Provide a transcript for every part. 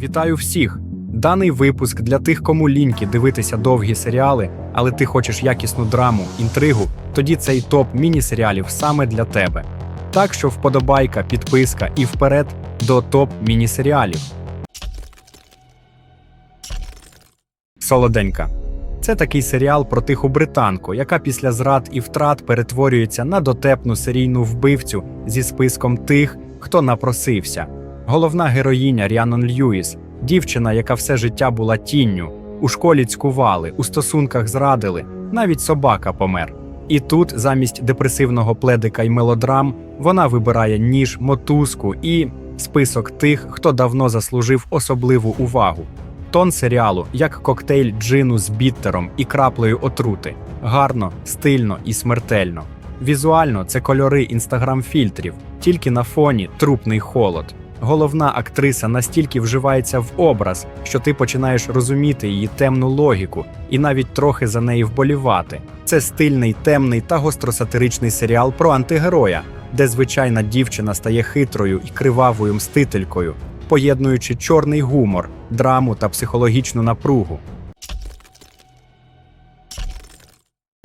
Вітаю всіх! Даний випуск для тих, кому ліньки дивитися довгі серіали, але ти хочеш якісну драму, інтригу, тоді цей топ міні-серіалів саме для тебе. Так що вподобайка, підписка і вперед до топ міні-серіалів. Солоденька. Це такий серіал про тиху британку, яка після зрад і втрат перетворюється на дотепну серійну вбивцю зі списком тих, хто напросився. Головна героїня Ріанон Льюіс, дівчина, яка все життя була тінню, у школі цькували, у стосунках зрадили, навіть собака помер. І тут, замість депресивного пледика й мелодрам, вона вибирає ніж, мотузку і список тих, хто давно заслужив особливу увагу. Тон серіалу як коктейль джину з біттером і краплею отрути. Гарно, стильно і смертельно. Візуально це кольори інстаграм-фільтрів, тільки на фоні трупний холод. Головна актриса настільки вживається в образ, що ти починаєш розуміти її темну логіку і навіть трохи за неї вболівати. Це стильний, темний та гостросатиричний серіал про антигероя, де звичайна дівчина стає хитрою і кривавою мстителькою, поєднуючи чорний гумор, драму та психологічну напругу.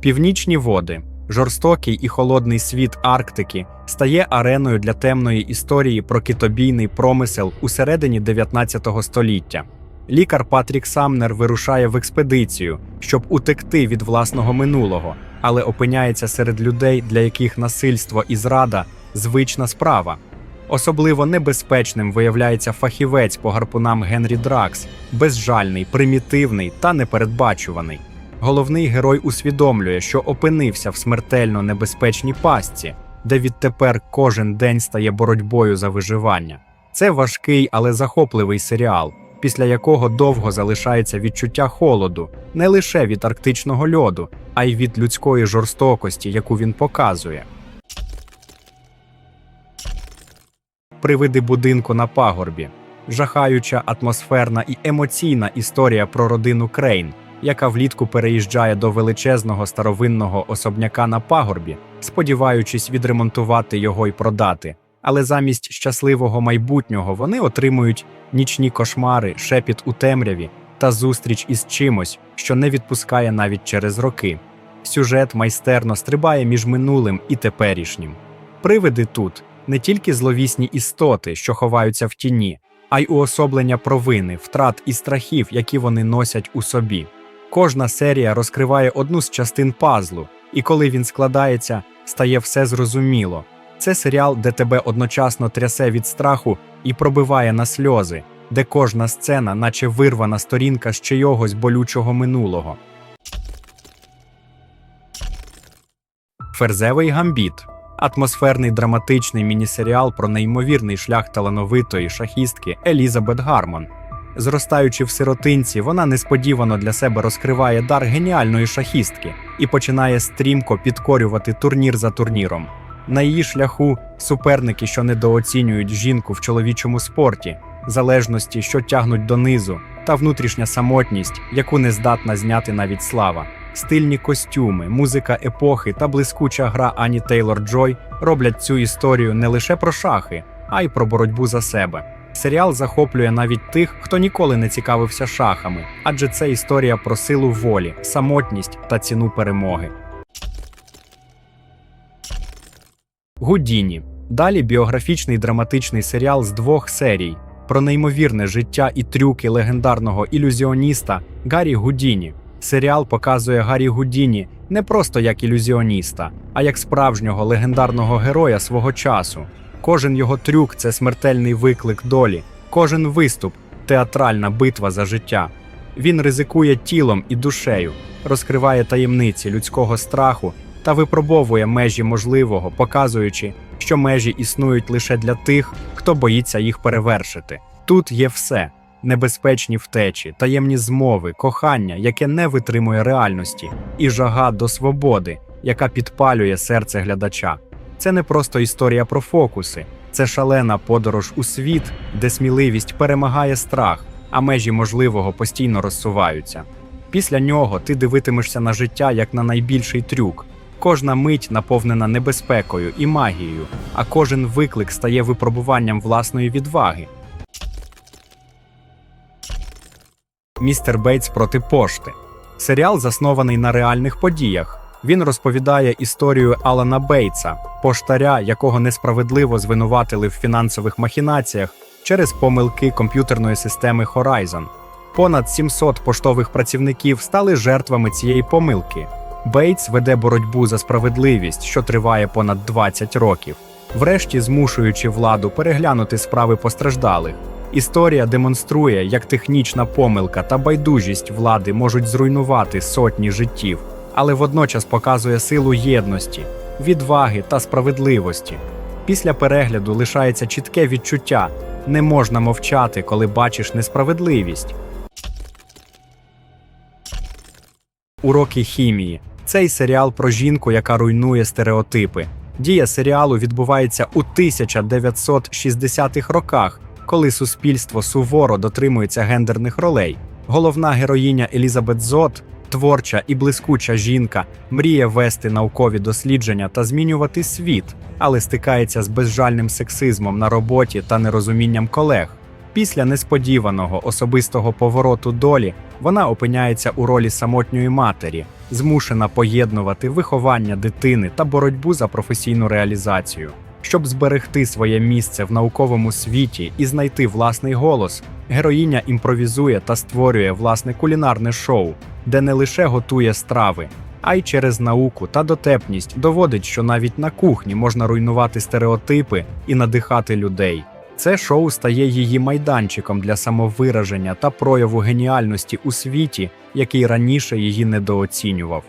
Північні води. Жорстокий і холодний світ Арктики стає ареною для темної історії про китобійний промисел у середині 19 століття. Лікар Патрік Самнер вирушає в експедицію, щоб утекти від власного минулого, але опиняється серед людей, для яких насильство і зрада звична справа. Особливо небезпечним виявляється фахівець по гарпунам Генрі Дракс, безжальний, примітивний та непередбачуваний. Головний герой усвідомлює, що опинився в смертельно небезпечній пастці, де відтепер кожен день стає боротьбою за виживання. Це важкий, але захопливий серіал, після якого довго залишається відчуття холоду не лише від арктичного льоду, а й від людської жорстокості, яку він показує. Привиди будинку на пагорбі, жахаюча атмосферна і емоційна історія про родину Крейн, яка влітку переїжджає до величезного старовинного особняка на пагорбі, сподіваючись відремонтувати його і продати. Але замість щасливого майбутнього вони отримують нічні кошмари, шепіт у темряві та зустріч із чимось, що не відпускає навіть через роки. Сюжет майстерно стрибає між минулим і теперішнім. Привиди тут не тільки зловісні істоти, що ховаються в тіні, а й уособлення провини, втрат і страхів, які вони носять у собі. Кожна серія розкриває одну з частин пазлу, і коли він складається, стає все зрозуміло. Це серіал, де тебе одночасно трясе від страху і пробиває на сльози, де кожна сцена, наче вирвана сторінка з чийогось болючого минулого. Ферзевий гамбіт атмосферний драматичний міні-серіал про неймовірний шлях талановитої шахістки Елізабет Гармон. Зростаючи в сиротинці, вона несподівано для себе розкриває дар геніальної шахістки і починає стрімко підкорювати турнір за турніром. На її шляху суперники, що недооцінюють жінку в чоловічому спорті, залежності, що тягнуть донизу, та внутрішня самотність, яку не здатна зняти навіть слава. Стильні костюми, музика епохи та блискуча гра Ані Тейлор Джой роблять цю історію не лише про шахи, а й про боротьбу за себе. Серіал захоплює навіть тих, хто ніколи не цікавився шахами, адже це історія про силу волі, самотність та ціну перемоги. Гудіні. Далі біографічний драматичний серіал з двох серій про неймовірне життя і трюки легендарного ілюзіоніста Гаррі Гудіні. Серіал показує Гаррі Гудіні не просто як ілюзіоніста, а як справжнього легендарного героя свого часу. Кожен його трюк це смертельний виклик долі, кожен виступ театральна битва за життя. Він ризикує тілом і душею, розкриває таємниці людського страху та випробовує межі можливого, показуючи, що межі існують лише для тих, хто боїться їх перевершити. Тут є все: небезпечні втечі, таємні змови, кохання, яке не витримує реальності, і жага до свободи, яка підпалює серце глядача. Це не просто історія про фокуси, це шалена подорож у світ, де сміливість перемагає страх, а межі можливого постійно розсуваються. Після нього ти дивитимешся на життя як на найбільший трюк, Кожна мить наповнена небезпекою і магією, а кожен виклик стає випробуванням власної відваги. Містер Бейтс проти пошти. Серіал заснований на реальних подіях. Він розповідає історію Алана Бейтса, поштаря, якого несправедливо звинуватили в фінансових махінаціях через помилки комп'ютерної системи Horizon. Понад 700 поштових працівників стали жертвами цієї помилки. Бейтс веде боротьбу за справедливість, що триває понад 20 років, врешті змушуючи владу переглянути справи постраждалих. Історія демонструє, як технічна помилка та байдужість влади можуть зруйнувати сотні життів, але водночас показує силу єдності, відваги та справедливості. Після перегляду лишається чітке відчуття: не можна мовчати, коли бачиш несправедливість. Уроки хімії. Цей серіал про жінку, яка руйнує стереотипи. Дія серіалу відбувається у 1960-х роках, коли суспільство суворо дотримується гендерних ролей. Головна героїня Елізабет Зот, творча і блискуча жінка, мріє вести наукові дослідження та змінювати світ, але стикається з безжальним сексизмом на роботі та нерозумінням колег. Після несподіваного особистого повороту долі вона опиняється у ролі самотньої матері, змушена поєднувати виховання дитини та боротьбу за професійну реалізацію. Щоб зберегти своє місце в науковому світі і знайти власний голос, героїня імпровізує та створює власне кулінарне шоу, де не лише готує страви, а й через науку та дотепність доводить, що навіть на кухні можна руйнувати стереотипи і надихати людей. Це шоу стає її майданчиком для самовираження та прояву геніальності у світі, який раніше її недооцінював.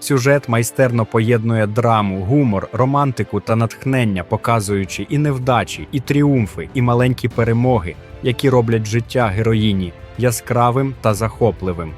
Сюжет майстерно поєднує драму, гумор, романтику та натхнення, показуючи і невдачі, і тріумфи, і маленькі перемоги, які роблять життя героїні яскравим та захопливим.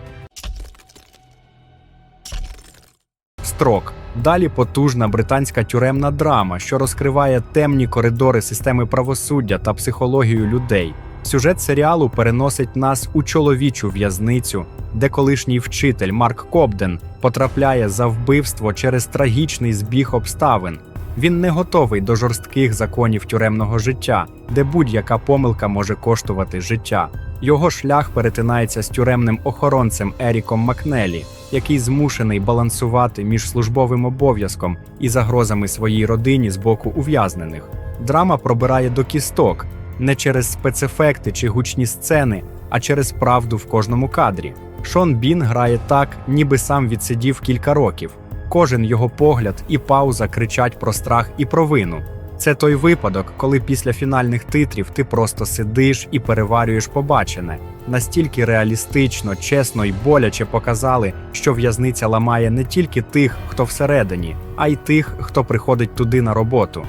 Строк. Далі потужна британська тюремна драма, що розкриває темні коридори системи правосуддя та психологію людей. Сюжет серіалу переносить нас у чоловічу в'язницю, де колишній вчитель Марк Кобден потрапляє за вбивство через трагічний збіг обставин. Він не готовий до жорстких законів тюремного життя, де будь-яка помилка може коштувати життя. Його шлях перетинається з тюремним охоронцем Еріком Макнелі, який змушений балансувати між службовим обов'язком і загрозами своїй родині з боку ув'язнених. Драма пробирає до кісток не через спецефекти чи гучні сцени, а через правду в кожному кадрі. Шон Бін грає так, ніби сам відсидів кілька років. Кожен його погляд і пауза кричать про страх і провину. Це той випадок, коли після фінальних титрів ти просто сидиш і переварюєш побачене. Настільки реалістично, чесно і боляче показали, що в'язниця ламає не тільки тих, хто всередині, а й тих, хто приходить туди на роботу.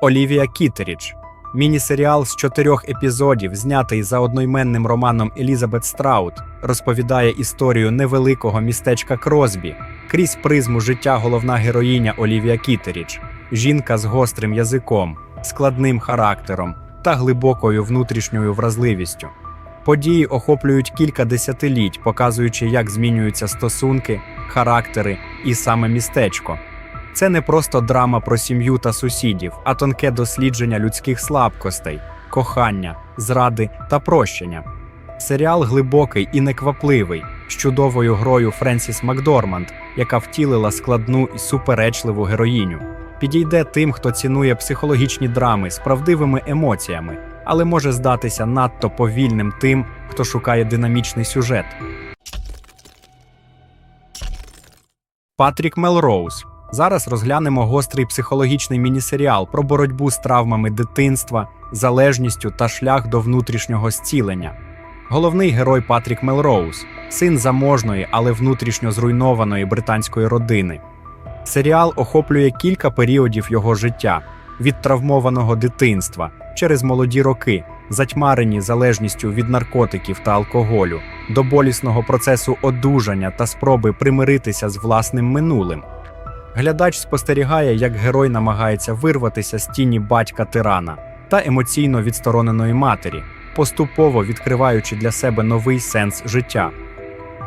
Олівія Кітерідж. Міні-серіал з чотирьох епізодів, знятий за одноіменним романом Елізабет Страут, розповідає історію невеликого містечка Кросбі крізь призму життя головна героїня Олівія Кітерідж, жінка з гострим язиком, складним характером та глибокою внутрішньою вразливістю. Події охоплюють кілька десятиліть, показуючи, як змінюються стосунки, характери і саме містечко. Це не просто драма про сім'ю та сусідів, а тонке дослідження людських слабкостей, кохання, зради та прощення. Серіал глибокий і неквапливий, з чудовою грою Френсіс Макдорманд, яка втілила складну і суперечливу героїню. Підійде тим, хто цінує психологічні драми з правдивими емоціями, але може здатися надто повільним тим, хто шукає динамічний сюжет. Патрік Мелроуз. Зараз розглянемо гострий психологічний міні-серіал про боротьбу з травмами дитинства, залежністю та шлях до внутрішнього зцілення. Головний герой Патрік Мелроуз, син заможної, але внутрішньо зруйнованої британської родини. Серіал охоплює кілька періодів його життя від травмованого дитинства через молоді роки, затьмарені залежністю від наркотиків та алкоголю, до болісного процесу одужання та спроби примиритися з власним минулим. Глядач спостерігає, як герой намагається вирватися з тіні батька тирана та емоційно відстороненої матері, поступово відкриваючи для себе новий сенс життя.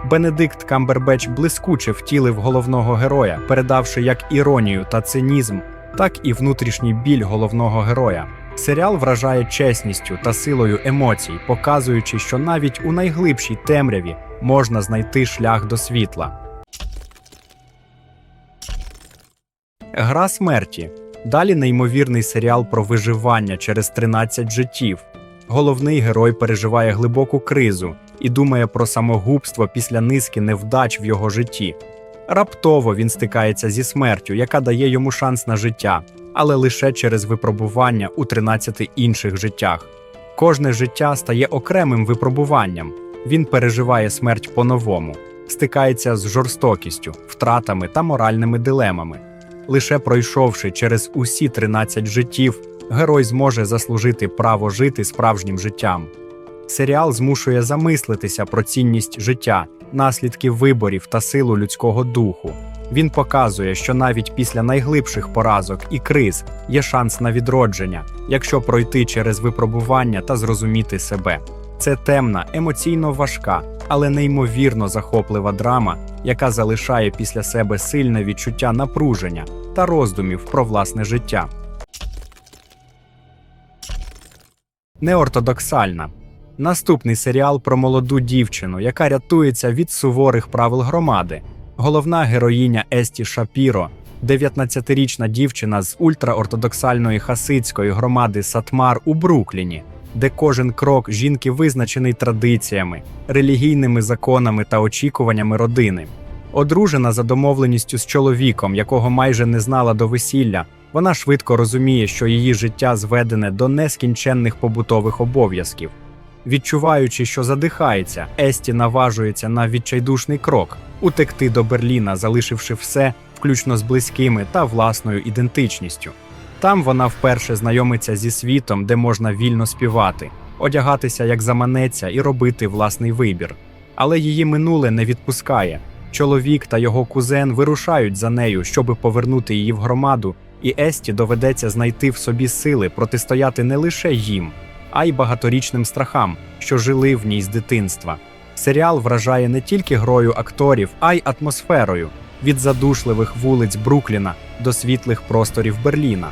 Бенедикт Камбербеч блискуче втілив головного героя, передавши як іронію та цинізм, так і внутрішній біль головного героя. Серіал вражає чесністю та силою емоцій, показуючи, що навіть у найглибшій темряві можна знайти шлях до світла. Гра смерті. Далі неймовірний серіал про виживання через 13 життів. Головний герой переживає глибоку кризу і думає про самогубство після низки невдач в його житті. Раптово він стикається зі смертю, яка дає йому шанс на життя, але лише через випробування у 13 інших життях. Кожне життя стає окремим випробуванням. Він переживає смерть по-новому, стикається з жорстокістю, втратами та моральними дилемами. Лише пройшовши через усі 13 життів, герой зможе заслужити право жити справжнім життям. Серіал змушує замислитися про цінність життя, наслідки виборів та силу людського духу. Він показує, що навіть після найглибших поразок і криз є шанс на відродження, якщо пройти через випробування та зрозуміти себе. Це темна, емоційно важка, але неймовірно захоплива драма, яка залишає після себе сильне відчуття напруження та роздумів про власне життя. Неортодоксальна. Наступний серіал про молоду дівчину, яка рятується від суворих правил громади. Головна героїня Есті Шапіро, 19-річна дівчина з ультраортодоксальної хасидської громади Сатмар у Брукліні, де кожен крок жінки визначений традиціями, релігійними законами та очікуваннями родини. Одружена за домовленістю з чоловіком, якого майже не знала до весілля, вона швидко розуміє, що її життя зведене до нескінченних побутових обов'язків. Відчуваючи, що задихається, Есті наважується на відчайдушний крок утекти до Берліна, залишивши все, включно з близькими та власною ідентичністю. Там вона вперше знайомиться зі світом, де можна вільно співати, одягатися як заманеться і робити власний вибір. Але її минуле не відпускає. Чоловік та його кузен вирушають за нею, щоби повернути її в громаду, і Есті доведеться знайти в собі сили протистояти не лише їм, а й багаторічним страхам, що жили в ній з дитинства. Серіал вражає не тільки грою акторів, а й атмосферою від задушливих вулиць Брукліна до світлих просторів Берліна.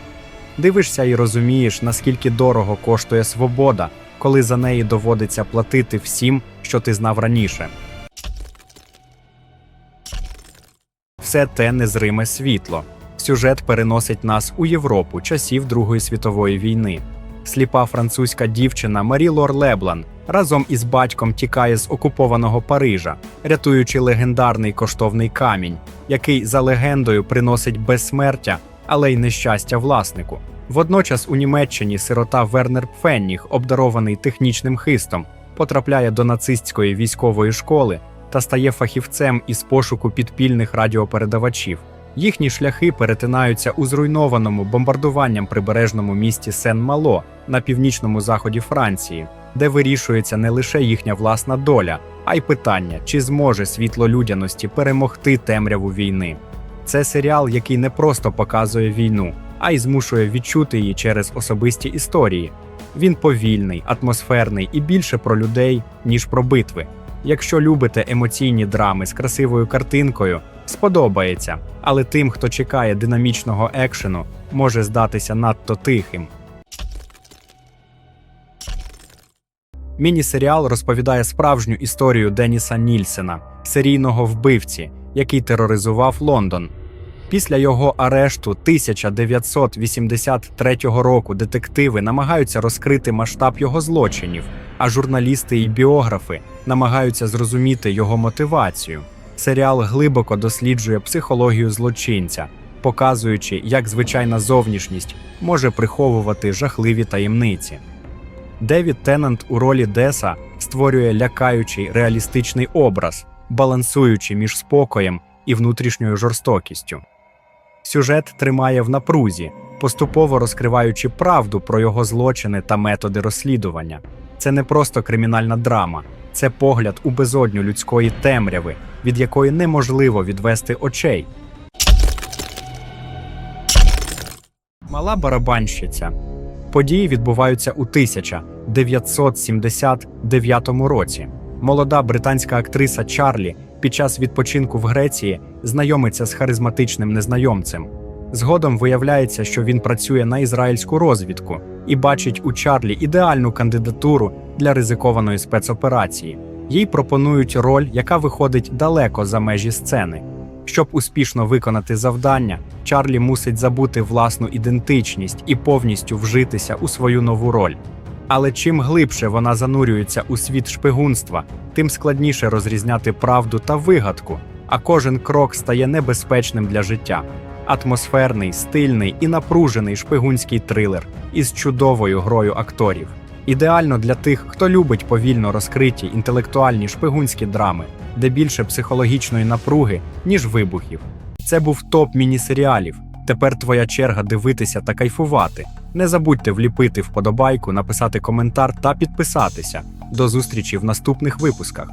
Дивишся і розумієш, наскільки дорого коштує свобода, коли за неї доводиться платити всім, що ти знав раніше. Все те незриме світло. Сюжет переносить нас у Європу часів Другої світової війни. Сліпа французька дівчина Марі Лор Леблан разом із батьком тікає з окупованого Парижа, рятуючи легендарний коштовний камінь, який за легендою приносить безсмертя, але й нещастя власнику. Водночас у Німеччині сирота Вернер Пфенніг, обдарований технічним хистом, потрапляє до нацистської військової школи та стає фахівцем із пошуку підпільних радіопередавачів. Їхні шляхи перетинаються у зруйнованому бомбардуванням прибережному місті Сен-Мало на північному заході Франції, де вирішується не лише їхня власна доля, а й питання, чи зможе світло людяності перемогти темряву війни. Це серіал, який не просто показує війну, а й змушує відчути її через особисті історії. Він повільний, атмосферний і більше про людей, ніж про битви. Якщо любите емоційні драми з красивою картинкою, сподобається, але тим, хто чекає динамічного екшену, може здатися надто тихим. Міні-серіал розповідає справжню історію Деніса Нільсена, серійного вбивці, який тероризував Лондон. Після його арешту 1983 року детективи намагаються розкрити масштаб його злочинів, а журналісти і біографи намагаються зрозуміти його мотивацію. Серіал глибоко досліджує психологію злочинця, показуючи, як звичайна зовнішність може приховувати жахливі таємниці. Девід Теннант у ролі Деса створює лякаючий реалістичний образ, балансуючи між спокоєм і внутрішньою жорстокістю. Сюжет тримає в напрузі, поступово розкриваючи правду про його злочини та методи розслідування. Це не просто кримінальна драма, це погляд у безодню людської темряви, від якої неможливо відвести очей. Мала барабанщиця. Події відбуваються у 1979 році. Молода британська актриса Чарлі під час відпочинку в Греції знайомиться з харизматичним незнайомцем. Згодом виявляється, що він працює на ізраїльську розвідку і бачить у Чарлі ідеальну кандидатуру для ризикованої спецоперації. Їй пропонують роль, яка виходить далеко за межі сцени. Щоб успішно виконати завдання, Чарлі мусить забути власну ідентичність і повністю вжитися у свою нову роль. Але чим глибше вона занурюється у світ шпигунства, тим складніше розрізняти правду та вигадку, а кожен крок стає небезпечним для життя. Атмосферний, стильний і напружений шпигунський трилер із чудовою грою акторів. Ідеально для тих, хто любить повільно розкриті інтелектуальні шпигунські драми, де більше психологічної напруги, ніж вибухів. Це був топ міні-серіалів. Тепер твоя черга дивитися та кайфувати. Не забудьте вліпити вподобайку, написати коментар та підписатися. До зустрічі в наступних випусках.